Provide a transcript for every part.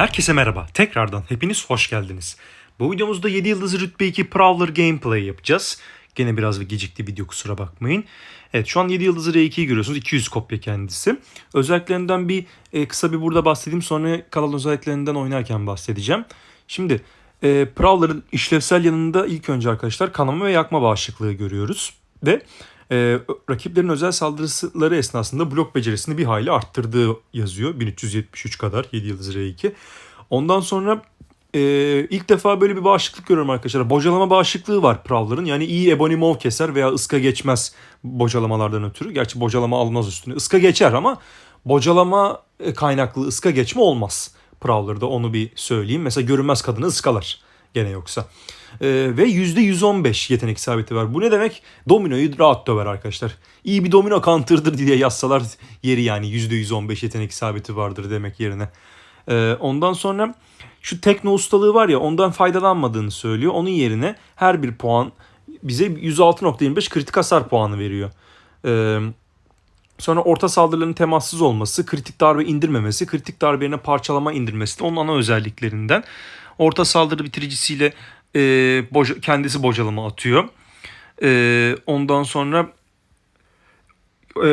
Herkese merhaba. Tekrardan hepiniz hoş geldiniz. Bu videomuzda 7 yıldızı rütbe 2 Prowler gameplay yapacağız. Gene biraz bir gecikti video kusura bakmayın. Evet şu an 7 yıldızı R2'yi görüyorsunuz. 200 kopya kendisi. Özelliklerinden bir e, kısa bir burada bahsedeyim. Sonra kalan özelliklerinden oynarken bahsedeceğim. Şimdi e, Prowler'ın işlevsel yanında ilk önce arkadaşlar kanama ve yakma bağışıklığı görüyoruz. Ve e, rakiplerin özel saldırıları esnasında blok becerisini bir hayli arttırdığı yazıyor. 1373 kadar 7 yıldız R2. Ondan sonra e, ilk defa böyle bir bağışıklık görüyorum arkadaşlar. Bocalama bağışıklığı var Prowler'ın. Yani iyi Ebonimov keser veya ıska geçmez bocalamalardan ötürü. Gerçi bocalama almaz üstüne. Iska geçer ama bocalama e, kaynaklı ıska geçme olmaz. Prowler'da onu bir söyleyeyim. Mesela görünmez kadını ıskalar gene yoksa. Ee, ve %115 yetenek isabeti var. Bu ne demek? Dominoyu rahat döver arkadaşlar. İyi bir domino counter'dır diye yazsalar yeri yani %115 yetenek isabeti vardır demek yerine. Ee, ondan sonra şu tekno ustalığı var ya ondan faydalanmadığını söylüyor. Onun yerine her bir puan bize 106.25 kritik hasar puanı veriyor. Ee, Sonra orta saldırıların temassız olması, kritik darbe indirmemesi, kritik darbe yerine parçalama indirmesi de onun ana özelliklerinden. Orta saldırı bitiricisiyle e, boca, kendisi bocalama atıyor. E, ondan sonra e,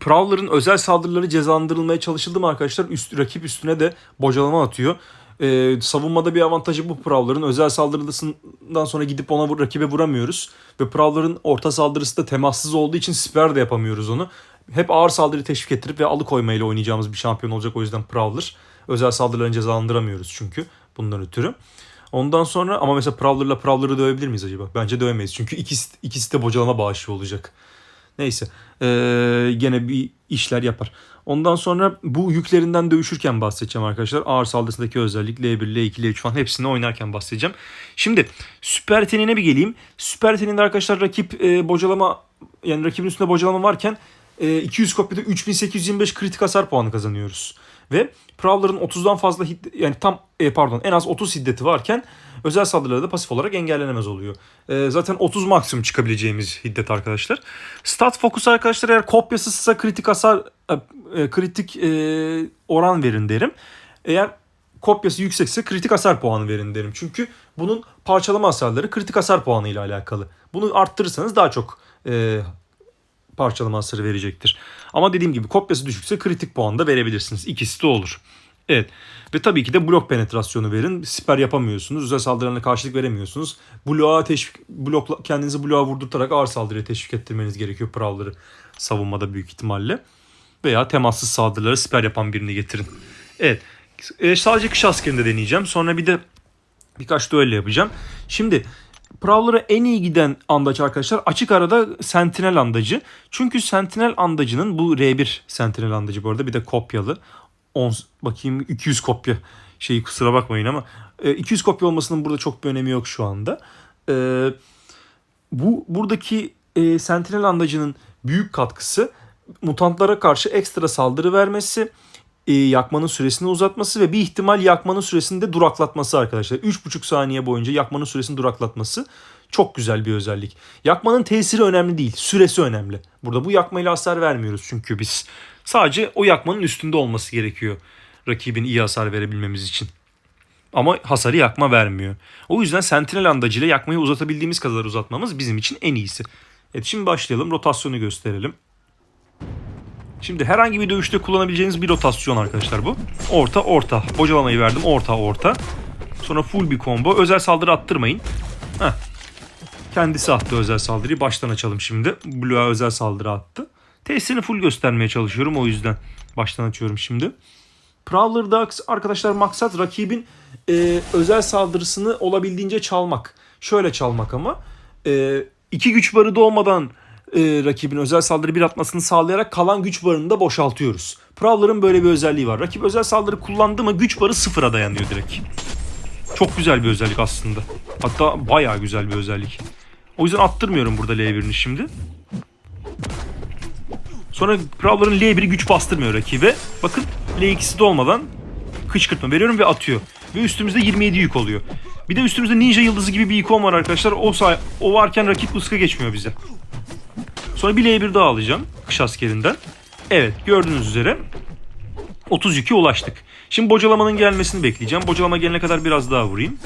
Prowler'ın özel saldırıları cezalandırılmaya çalışıldı mı arkadaşlar? Üst, rakip üstüne de bocalama atıyor. Ee, savunmada bir avantajı bu Prowler'ın. Özel saldırısından sonra gidip ona rakibe vuramıyoruz. Ve Prowler'ın orta saldırısı da temassız olduğu için siper de yapamıyoruz onu. Hep ağır saldırı teşvik ettirip ve alıkoymayla oynayacağımız bir şampiyon olacak o yüzden Prowler. Özel saldırılarını cezalandıramıyoruz çünkü bundan ötürü. Ondan sonra ama mesela Prowler'la Prowler'ı dövebilir miyiz acaba? Bence dövemeyiz. Çünkü ikisi, ikisi de bocalama bağışı olacak. Neyse. Ee, gene bir işler yapar. Ondan sonra bu yüklerinden dövüşürken bahsedeceğim arkadaşlar. Ağır saldırısındaki özellik L1, L2, L3 falan hepsini oynarken bahsedeceğim. Şimdi süper tenine bir geleyim. Süper teninde arkadaşlar rakip e, bocalama yani rakibin üstünde bocalama varken e, 200 kopyada 3825 kritik hasar puanı kazanıyoruz. Ve Prowler'ın 30'dan fazla hid- yani tam e, pardon en az 30 hiddeti varken özel saldırıları da pasif olarak engellenemez oluyor. E, zaten 30 maksimum çıkabileceğimiz hiddet arkadaşlar. Stat Focus arkadaşlar eğer kopyasızsa kritik hasar e, e, kritik e, oran verin derim. Eğer kopyası yüksekse kritik hasar puanı verin derim. Çünkü bunun parçalama hasarları kritik hasar puanı ile alakalı. Bunu arttırırsanız daha çok e, parçalama hasarı verecektir. Ama dediğim gibi kopyası düşükse kritik puan da verebilirsiniz. İkisi de olur. Evet. Ve tabii ki de blok penetrasyonu verin. Siper yapamıyorsunuz. Özel saldırılarına karşılık veremiyorsunuz. Bloğa teşvik, blok, kendinizi bloğa vurdurtarak ağır saldırıya teşvik ettirmeniz gerekiyor Prowler'ı savunmada büyük ihtimalle. Veya temassız saldırıları siper yapan birini getirin. Evet. E, sadece kış askerinde deneyeceğim. Sonra bir de birkaç düello yapacağım. Şimdi Prowler'a en iyi giden andaç arkadaşlar açık arada Sentinel andacı. Çünkü Sentinel andacının bu R1 Sentinel andacı bu arada bir de kopyalı. 10, bakayım 200 kopya şeyi kusura bakmayın ama e, 200 kopya olmasının burada çok bir önemi yok şu anda. E, bu buradaki e, Sentinel andacının büyük katkısı mutantlara karşı ekstra saldırı vermesi, e, yakmanın süresini uzatması ve bir ihtimal yakmanın süresini de duraklatması arkadaşlar. 3,5 saniye boyunca yakmanın süresini duraklatması çok güzel bir özellik. Yakmanın tesiri önemli değil, süresi önemli. Burada bu yakmayla hasar vermiyoruz çünkü biz. Sadece o yakmanın üstünde olması gerekiyor rakibin iyi hasar verebilmemiz için. Ama hasarı yakma vermiyor. O yüzden Sentinel andacıyla yakmayı uzatabildiğimiz kadar uzatmamız bizim için en iyisi. Evet şimdi başlayalım. Rotasyonu gösterelim. Şimdi herhangi bir dövüşte kullanabileceğiniz bir rotasyon arkadaşlar bu. Orta orta. Bocalamayı verdim. Orta orta. Sonra full bir combo. Özel saldırı attırmayın. Heh. Kendisi attı özel saldırıyı. Baştan açalım şimdi. Blue'a özel saldırı attı. Tesirini full göstermeye çalışıyorum o yüzden. Baştan açıyorum şimdi. Prowler'da arkadaşlar maksat rakibin e, özel saldırısını olabildiğince çalmak. Şöyle çalmak ama. E, iki güç barı doğmadan e, rakibin özel saldırı bir atmasını sağlayarak kalan güç barını da boşaltıyoruz. Prowler'ın böyle bir özelliği var. Rakip özel saldırı kullandı mı güç barı sıfıra dayanıyor direkt. Çok güzel bir özellik aslında. Hatta bayağı güzel bir özellik. O yüzden attırmıyorum burada L1'ini şimdi. Sonra Prowler'ın L1'i güç bastırmıyor rakibe. Bakın L2'si de olmadan kışkırtma veriyorum ve atıyor. Ve üstümüzde 27 yük oluyor. Bir de üstümüzde ninja yıldızı gibi bir ikon var arkadaşlar. O, say- o varken rakip ıska geçmiyor bize. Sonra bir L1 daha alacağım kış askerinden. Evet gördüğünüz üzere 30 yükü ulaştık. Şimdi bocalamanın gelmesini bekleyeceğim. Bocalama gelene kadar biraz daha vurayım.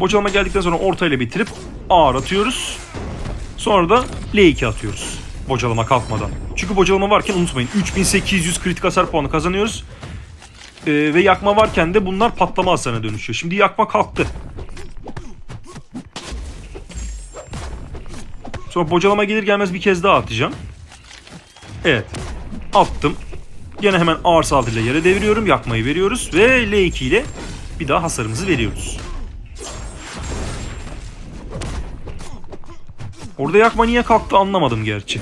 Bocalama geldikten sonra ortayla bitirip ağır atıyoruz. Sonra da L2 atıyoruz. Bocalama kalkmadan. Çünkü bocalama varken unutmayın 3800 kritik hasar puanı kazanıyoruz. Ee, ve yakma varken de bunlar patlama hasarına dönüşüyor. Şimdi yakma kalktı. Sonra bocalama gelir gelmez bir kez daha atacağım. Evet. Attım. Gene hemen ağır saldırıyla yere deviriyorum. Yakmayı veriyoruz. Ve L2 ile bir daha hasarımızı veriyoruz. Orada yakma niye kalktı anlamadım gerçi.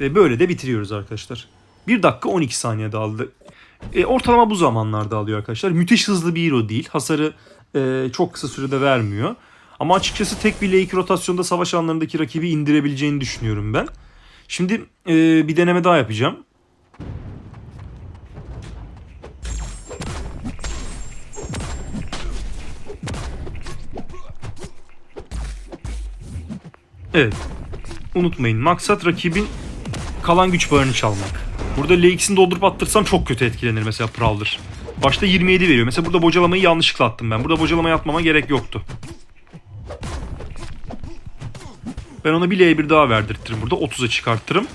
Ve böyle de bitiriyoruz arkadaşlar. 1 dakika 12 saniyede aldı. E, ortalama bu zamanlarda alıyor arkadaşlar. Müthiş hızlı bir hero değil. Hasarı e, çok kısa sürede vermiyor. Ama açıkçası tek bir L2 rotasyonda savaş alanlarındaki rakibi indirebileceğini düşünüyorum ben. Şimdi e, bir deneme daha yapacağım. Evet. Unutmayın maksat rakibin kalan güç barını çalmak. Burada L2'sini doldurup attırsam çok kötü etkilenir mesela Prowler. Başta 27 veriyor. Mesela burada bocalamayı yanlışlıkla attım ben. Burada bocalamayı atmama gerek yoktu. Ben ona bir L1 daha verdirtirim. Burada 30'a çıkartırım.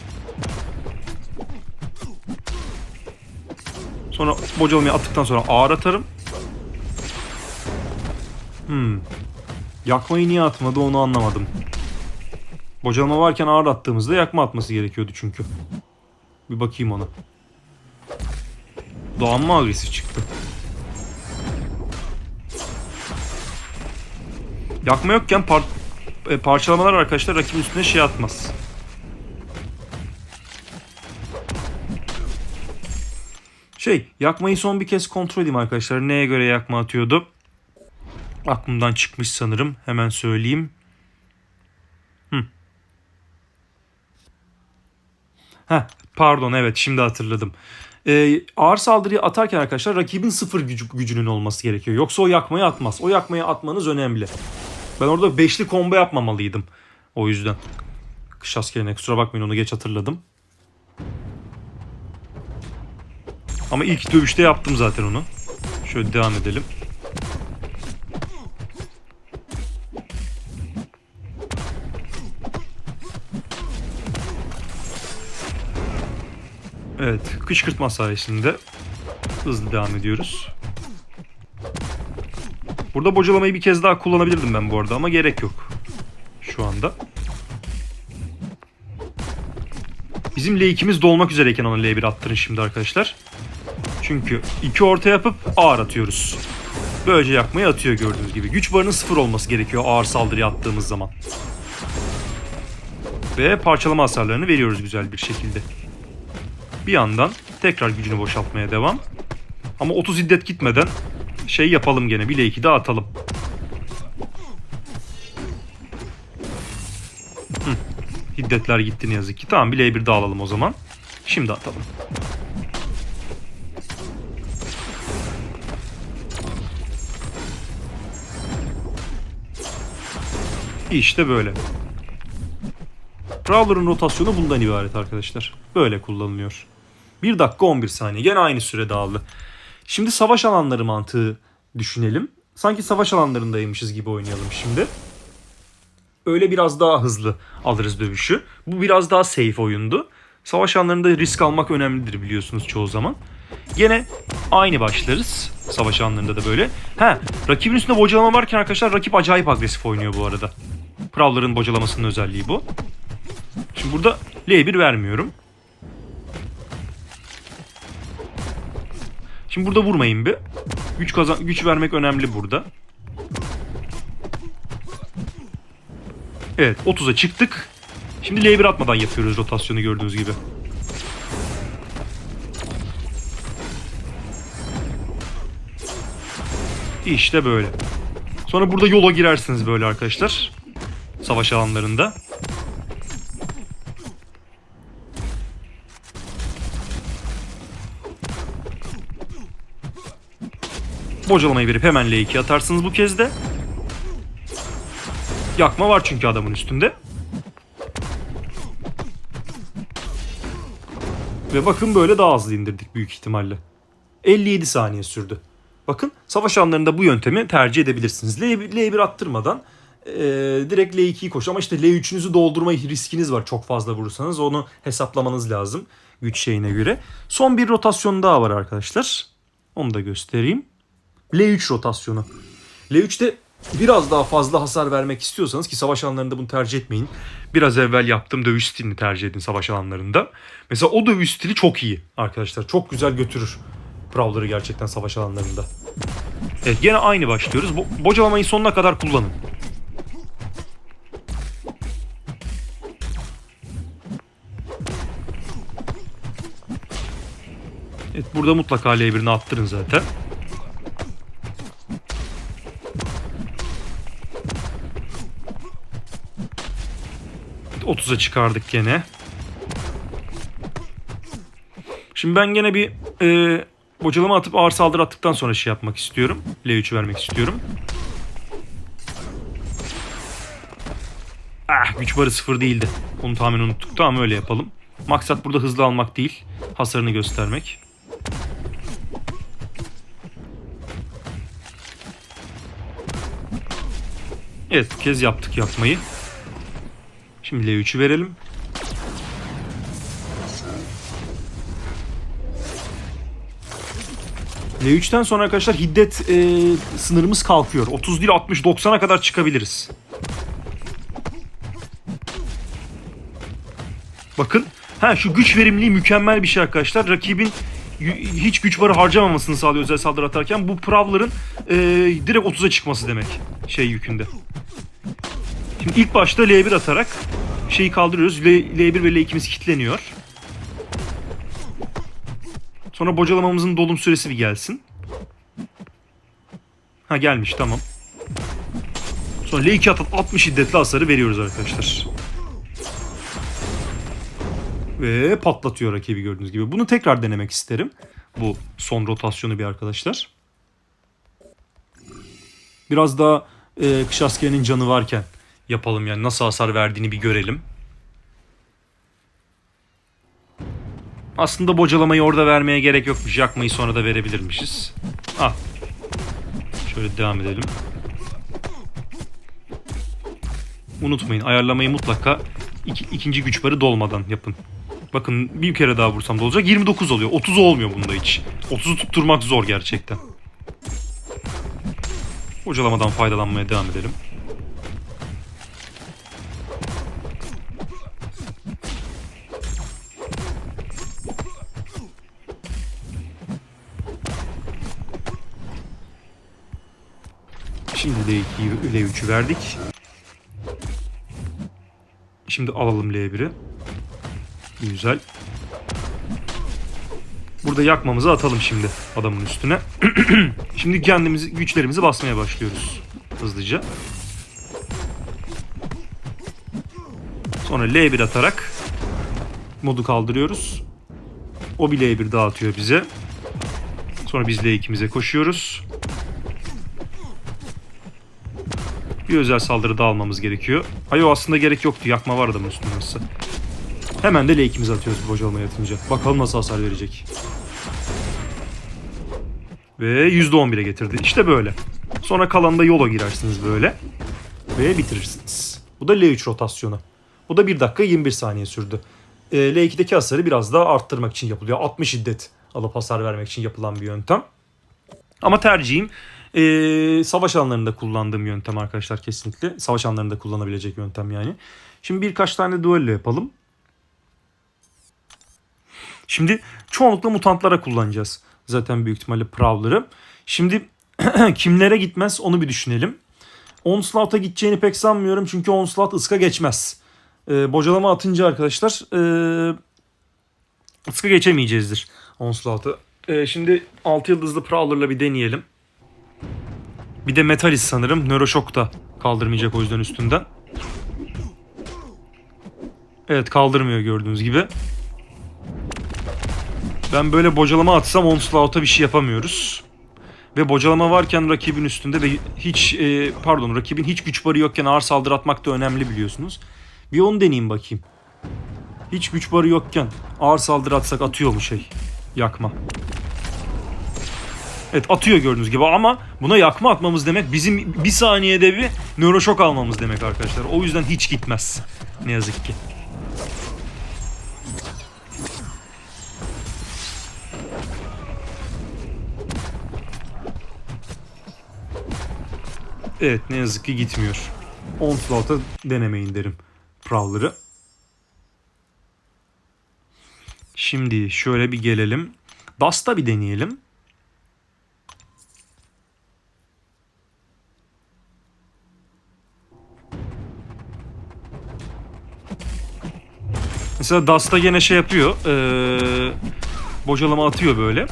Sonra bocalamayı attıktan sonra ağır atarım. Hmm. Yakmayı niye atmadı onu anlamadım. Bocalama varken ağır attığımızda yakma atması gerekiyordu çünkü. Bir bakayım ona. Doğan mı agresif çıktı? Yakma yokken par e, parçalamalar arkadaşlar rakibin üstüne şey atmaz. Şey yakmayı son bir kez kontrol edeyim arkadaşlar. Neye göre yakma atıyordu? Aklımdan çıkmış sanırım. Hemen söyleyeyim. Heh, pardon evet şimdi hatırladım. Ee, ağır saldırıyı atarken arkadaşlar rakibin sıfır gücü, gücünün olması gerekiyor. Yoksa o yakmayı atmaz. O yakmayı atmanız önemli. Ben orada beşli combo yapmamalıydım. O yüzden. Kış askerine kusura bakmayın onu geç hatırladım. Ama ilk dövüşte yaptım zaten onu. Şöyle devam edelim. Evet, kışkırtma sayesinde hızlı devam ediyoruz. Burada bocalamayı bir kez daha kullanabilirdim ben bu arada ama gerek yok. Şu anda. Bizim L2'miz dolmak üzereyken ona L1 attırın şimdi arkadaşlar. Çünkü iki orta yapıp ağır atıyoruz. Böylece yakmayı atıyor gördüğünüz gibi. Güç barının sıfır olması gerekiyor ağır saldırıya attığımız zaman. Ve parçalama hasarlarını veriyoruz güzel bir şekilde. Bir yandan tekrar gücünü boşaltmaya devam. Ama 30 hiddet gitmeden şey yapalım gene. Bile 2 daha atalım. Hı. Hiddetler gitti ne yazık ki. Tamam bile bir daha alalım o zaman. Şimdi atalım. İşte böyle. Prowler'ın rotasyonu bundan ibaret arkadaşlar. Böyle kullanılıyor. 1 dakika 11 saniye. Gene aynı süre dağıldı. Şimdi savaş alanları mantığı düşünelim. Sanki savaş alanlarındaymışız gibi oynayalım şimdi. Öyle biraz daha hızlı alırız dövüşü. Bu biraz daha safe oyundu. Savaş alanlarında risk almak önemlidir biliyorsunuz çoğu zaman. Gene aynı başlarız. Savaş alanlarında da böyle. Ha, rakibin üstünde bocalama varken arkadaşlar rakip acayip agresif oynuyor bu arada. Prowler'ın bocalamasının özelliği bu. Şimdi burada L1 vermiyorum. Şimdi burada vurmayın bir. Güç kazan güç vermek önemli burada. Evet 30'a çıktık. Şimdi L1 atmadan yapıyoruz rotasyonu gördüğünüz gibi. İşte böyle. Sonra burada yola girersiniz böyle arkadaşlar. Savaş alanlarında. Bocalamayı verip hemen L2 atarsınız bu kez de. Yakma var çünkü adamın üstünde. Ve bakın böyle daha hızlı indirdik büyük ihtimalle. 57 saniye sürdü. Bakın savaş anlarında bu yöntemi tercih edebilirsiniz. L1, L1 attırmadan e, direkt L2'yi koş. Ama işte L3'ünüzü doldurma riskiniz var çok fazla vurursanız. Onu hesaplamanız lazım güç şeyine göre. Son bir rotasyon daha var arkadaşlar. Onu da göstereyim. L3 rotasyonu. L3'te biraz daha fazla hasar vermek istiyorsanız ki savaş alanlarında bunu tercih etmeyin. Biraz evvel yaptığım dövüş stilini tercih edin savaş alanlarında. Mesela o dövüş stili çok iyi arkadaşlar. Çok güzel götürür Prowler'ı gerçekten savaş alanlarında. Evet gene aynı başlıyoruz. Bo- bocalamayı sonuna kadar kullanın. Evet burada mutlaka L1'ini attırın zaten. 30'a çıkardık gene. Şimdi ben gene bir e, bocalama atıp ağır saldırı attıktan sonra şey yapmak istiyorum. L3'ü vermek istiyorum. Ah güç barı sıfır değildi. Onu tamamen unuttuk ama öyle yapalım. Maksat burada hızlı almak değil. Hasarını göstermek. Evet kez yaptık yapmayı. Şimdi L3'ü verelim. L3'ten sonra arkadaşlar hiddet e, sınırımız kalkıyor. 30 değil 60 90'a kadar çıkabiliriz. Bakın. Ha şu güç verimliliği mükemmel bir şey arkadaşlar. Rakibin hiç güç barı harcamamasını sağlıyor özel saldırı atarken. Bu Prowler'ın e, direkt 30'a çıkması demek. Şey yükünde. Şimdi ilk başta L1 atarak şeyi kaldırıyoruz. L, L1 ve L2'miz kilitleniyor. Sonra bocalamamızın dolum süresi bir gelsin. Ha gelmiş tamam. Sonra L2 atıp 60 şiddetli hasarı veriyoruz arkadaşlar. Ve patlatıyor rakibi gördüğünüz gibi. Bunu tekrar denemek isterim. Bu son rotasyonu bir arkadaşlar. Biraz daha e, kış askerinin canı varken yapalım yani nasıl hasar verdiğini bir görelim. Aslında bocalamayı orada vermeye gerek yokmuş. Yakmayı sonra da verebilirmişiz. Ah. Şöyle devam edelim. Unutmayın ayarlamayı mutlaka iki, ikinci güç barı dolmadan yapın. Bakın bir kere daha vursam da olacak. 29 oluyor. 30 olmuyor bunda hiç. 30'u tutturmak zor gerçekten. Bocalamadan faydalanmaya devam edelim. L2'yi L3'ü verdik. Şimdi alalım L1'i. Güzel. Burada yakmamızı atalım şimdi adamın üstüne. şimdi kendimizi güçlerimizi basmaya başlıyoruz hızlıca. Sonra L1 atarak modu kaldırıyoruz. O bir L1 dağıtıyor bize. Sonra biz L2'mize koşuyoruz. Bir özel saldırı daha almamız gerekiyor. Hayır o aslında gerek yoktu. Yakma var adamın üstünde nasıl. Hemen de L2'mizi atıyoruz bu bocalamaya atınca. Bakalım nasıl hasar verecek. Ve %11'e getirdi. İşte böyle. Sonra kalanda yola girersiniz böyle. Ve bitirirsiniz. Bu da L3 rotasyonu. Bu da 1 dakika 21 saniye sürdü. E, L2'deki hasarı biraz daha arttırmak için yapılıyor. 60 şiddet alıp hasar vermek için yapılan bir yöntem. Ama tercihim e, savaş alanlarında kullandığım yöntem arkadaşlar kesinlikle. Savaş alanlarında kullanabilecek yöntem yani. Şimdi birkaç tane duello yapalım. Şimdi çoğunlukla mutantlara kullanacağız. Zaten büyük ihtimalle Prowler'ı. Şimdi kimlere gitmez onu bir düşünelim. Onslaught'a gideceğini pek sanmıyorum çünkü Onslaught ıska geçmez. Ee, bocalama atınca arkadaşlar ee, ıska geçemeyeceğizdir Onslaught'ı. Ee, şimdi 6 yıldızlı Prowler'la bir deneyelim. Bir de Metalis sanırım. Nöroşok da kaldırmayacak o yüzden üstünden. Evet kaldırmıyor gördüğünüz gibi. Ben böyle bocalama atsam Onslaught'a bir şey yapamıyoruz. ve bocalama varken rakibin üstünde ve hiç e, pardon rakibin hiç güç barı yokken ağır saldırı atmak da önemli biliyorsunuz. Bir onu deneyeyim bakayım. Hiç güç barı yokken ağır saldırı atsak atıyor mu şey? Yakma. Evet atıyor gördüğünüz gibi ama buna yakma atmamız demek bizim bir saniyede bir nöroşok almamız demek arkadaşlar. O yüzden hiç gitmez. Ne yazık ki. Evet ne yazık ki gitmiyor. Onslaught'a denemeyin derim Prowler'ı. Şimdi şöyle bir gelelim. Dust'a bir deneyelim. Mesela Dust'ta gene şey yapıyor. Ee, bocalama atıyor böyle.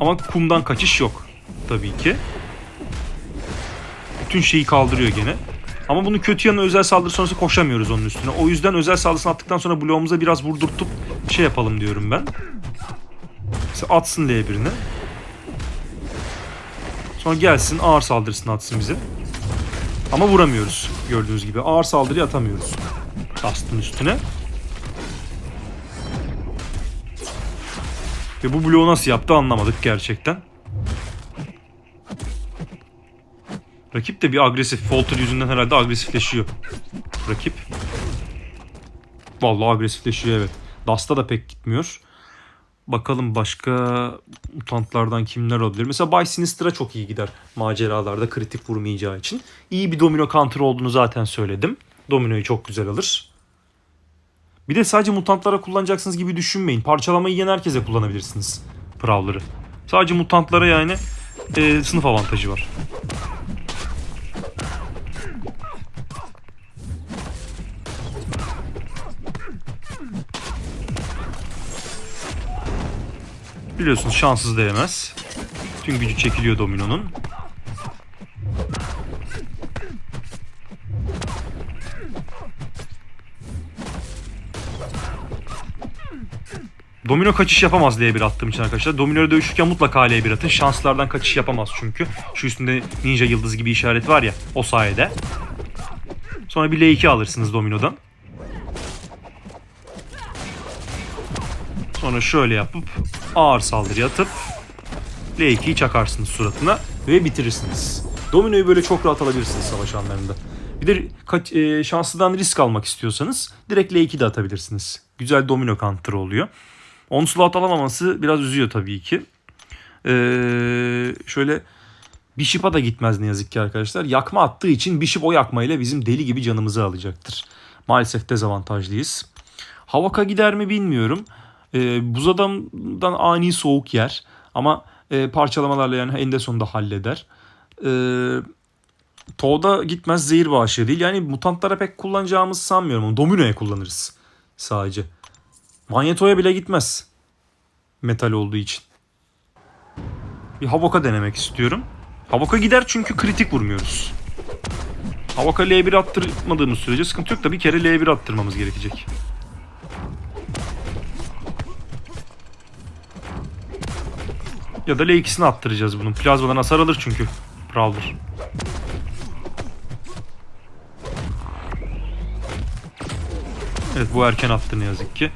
Ama kumdan kaçış yok. Tabii ki. Bütün şeyi kaldırıyor gene. Ama bunun kötü yanı özel saldırı sonrası koşamıyoruz onun üstüne. O yüzden özel saldırısını attıktan sonra bloğumuza biraz vurdurtup şey yapalım diyorum ben. Mesela atsın L1'ini. Sonra gelsin ağır saldırısını atsın bize. Ama vuramıyoruz gördüğünüz gibi. Ağır saldırı atamıyoruz. Dust'ın üstüne. Ve bu bloğu nasıl yaptı anlamadık gerçekten. Rakip de bir agresif. Folter yüzünden herhalde agresifleşiyor. Rakip. Vallahi agresifleşiyor evet. Dust'a da pek gitmiyor. Bakalım başka mutantlardan kimler olabilir. Mesela Bay Sinister'a çok iyi gider maceralarda kritik vurmayacağı için. İyi bir domino counter olduğunu zaten söyledim. Dominoyu çok güzel alır. Bir de sadece mutantlara kullanacaksınız gibi düşünmeyin. Parçalamayı yiyen herkese kullanabilirsiniz Prowler'ı. Sadece mutantlara yani e, sınıf avantajı var. Biliyorsunuz şanssız değmez. Tüm gücü çekiliyor Domino'nun. Domino kaçış yapamaz L1 attığım için arkadaşlar. Domino'ya dövüşürken mutlaka L1 atın. Şanslardan kaçış yapamaz çünkü. Şu üstünde ninja yıldız gibi işaret var ya o sayede. Sonra bir L2 alırsınız Domino'dan. Sonra şöyle yapıp ağır saldırı atıp L2'yi çakarsınız suratına ve bitirirsiniz. Domino'yu böyle çok rahat alabilirsiniz savaş anlarında. Bir de kaç, e, şanslıdan risk almak istiyorsanız direkt L2 de atabilirsiniz. Güzel domino counter oluyor. Onslaught alamaması biraz üzüyor tabii ki. Ee, şöyle Bishop'a da gitmez ne yazık ki arkadaşlar. Yakma attığı için Bishop o yakmayla bizim deli gibi canımızı alacaktır. Maalesef dezavantajlıyız. Havaka gider mi bilmiyorum. Ee, buz adamdan ani soğuk yer. Ama e, parçalamalarla yani en de sonunda halleder. Ee, Toğda gitmez zehir bağışı değil. Yani mutantlara pek kullanacağımızı sanmıyorum. Onu Domino'ya kullanırız sadece. Manyeto'ya bile gitmez. Metal olduğu için. Bir Havoka denemek istiyorum. Havoka gider çünkü kritik vurmuyoruz. Havoka L1 attırmadığımız sürece sıkıntı yok da bir kere L1 attırmamız gerekecek. Ya da L2'sini attıracağız bunun. Plazmadan hasar alır çünkü. Prowler. Evet bu erken attı ne yazık ki.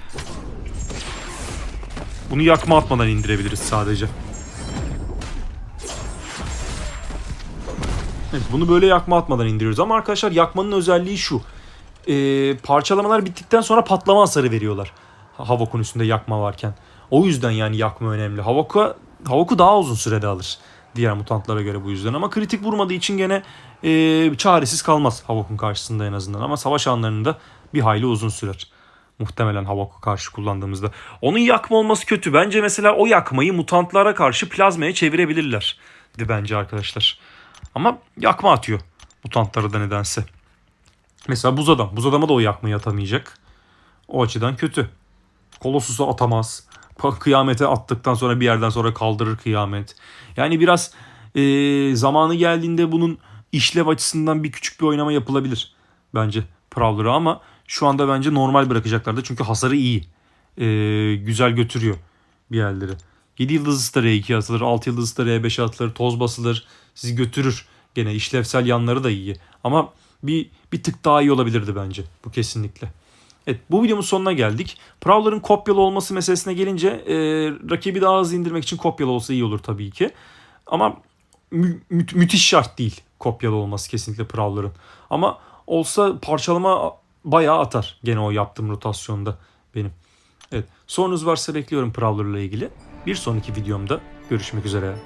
Bunu yakma atmadan indirebiliriz sadece. Evet, bunu böyle yakma atmadan indiriyoruz. Ama arkadaşlar yakmanın özelliği şu. Ee, parçalamalar bittikten sonra patlama hasarı veriyorlar. Havok'un üstünde yakma varken. O yüzden yani yakma önemli. Havok'a Havok'u daha uzun sürede alır. Diğer mutantlara göre bu yüzden. Ama kritik vurmadığı için gene e, çaresiz kalmaz Havok'un karşısında en azından. Ama savaş anlarında bir hayli uzun sürer. Muhtemelen Havok'a karşı kullandığımızda. Onun yakma olması kötü. Bence mesela o yakmayı mutantlara karşı plazmaya çevirebilirler. De bence arkadaşlar. Ama yakma atıyor mutantlara da nedense. Mesela buz adam. Buz adama da o yakmayı atamayacak. O açıdan kötü. Kolossus'a atamaz. Kıyamete attıktan sonra bir yerden sonra kaldırır kıyamet. Yani biraz e, zamanı geldiğinde bunun işlev açısından bir küçük bir oynama yapılabilir. Bence Prowler'a ama şu anda bence normal bırakacaklardı. Çünkü hasarı iyi. E, güzel götürüyor bir yerleri. 7 yıldızlısı da R2 atılır, 6 yıldızlısı da R5 atılır, toz basılır, sizi götürür. Gene işlevsel yanları da iyi. Ama bir, bir tık daha iyi olabilirdi bence bu kesinlikle. Evet bu videomun sonuna geldik. Prowler'ın kopyalı olması meselesine gelince e, rakibi daha hızlı indirmek için kopyalı olsa iyi olur tabii ki. Ama mü- mü- müthiş şart değil kopyalı olması kesinlikle Prowler'ın. Ama olsa parçalama bayağı atar gene o yaptığım rotasyonda benim. Evet sorunuz varsa bekliyorum Prowler'la ilgili. Bir sonraki videomda görüşmek üzere.